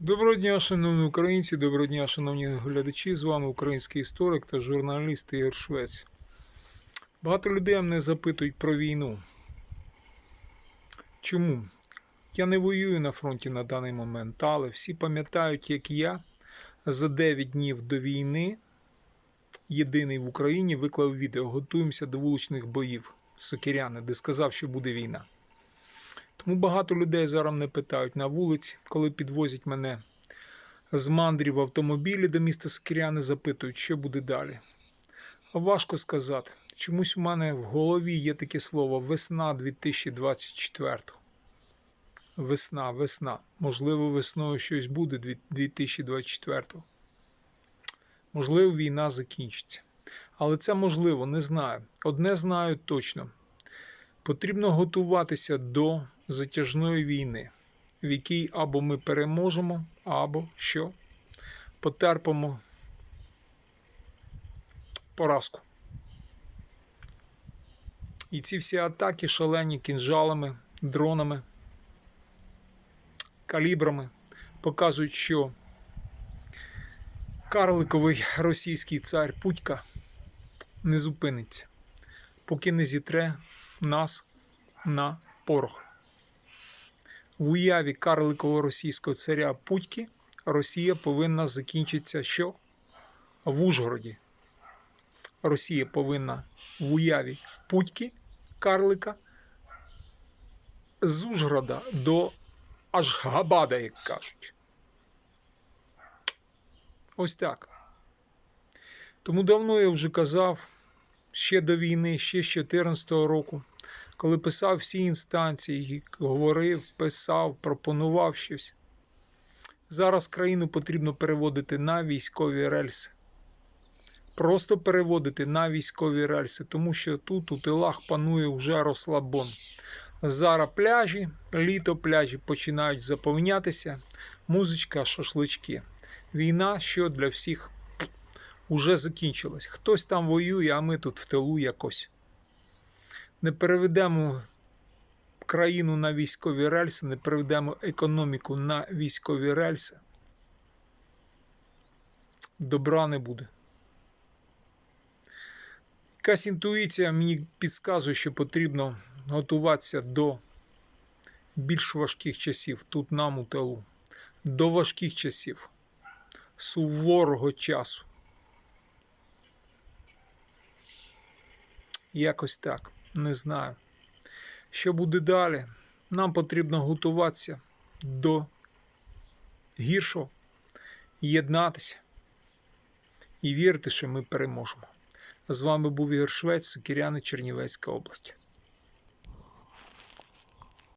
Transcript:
Доброго дня, шановні українці, доброго дня, шановні глядачі. З вами український історик та журналіст Ігор Швець. Багато людей мене запитують про війну. Чому? Я не воюю на фронті на даний момент, але всі пам'ятають, як я за 9 днів до війни, єдиний в Україні, виклав відео Готуємося до вуличних боїв Сокиряни, де сказав, що буде війна. Тому багато людей зараз мене питають на вулиці, коли підвозять мене з мандрів в автомобілі до міста Скіряни, запитують, що буде далі. Важко сказати. Чомусь у мене в голові є таке слово весна 2024. Весна, весна. Можливо, весною щось буде дві- 2024. Можливо, війна закінчиться. Але це можливо, не знаю. Одне знаю точно. Потрібно готуватися до затяжної війни, в якій або ми переможемо, або що потерпимо поразку. І ці всі атаки шалені кінжалами, дронами, калібрами показують, що карликовий російський цар Путька не зупиниться, поки не зітре нас на порох. В уяві карликового російського царя Путьки Росія повинна закінчитися що? В Ужгороді. Росія повинна в уяві Путьки, карлика, з Ужгорода до Ашгабада, як кажуть. Ось так. Тому давно я вже казав, ще до війни, ще з 2014 року, коли писав всі інстанції, говорив, писав, пропонував щось. Зараз країну потрібно переводити на військові рельси. Просто переводити на військові рельси, тому що тут у тилах панує вже розслабон. Зараз пляжі, літо пляжі починають заповнятися, музичка, шашлички. Війна, що для всіх уже закінчилась. Хтось там воює, а ми тут в тилу якось. Не переведемо країну на військові рельси, не переведемо економіку на військові рельси. Добра не буде. Якась інтуїція мені підказує, що потрібно готуватися до більш важких часів тут нам у тилу, до важких часів, суворого часу. Якось так, не знаю. Що буде далі? Нам потрібно готуватися до гіршого, єднатися і вірити, що ми переможемо. З вами був Ігор Швець, Сокиряни, Чернівецька область.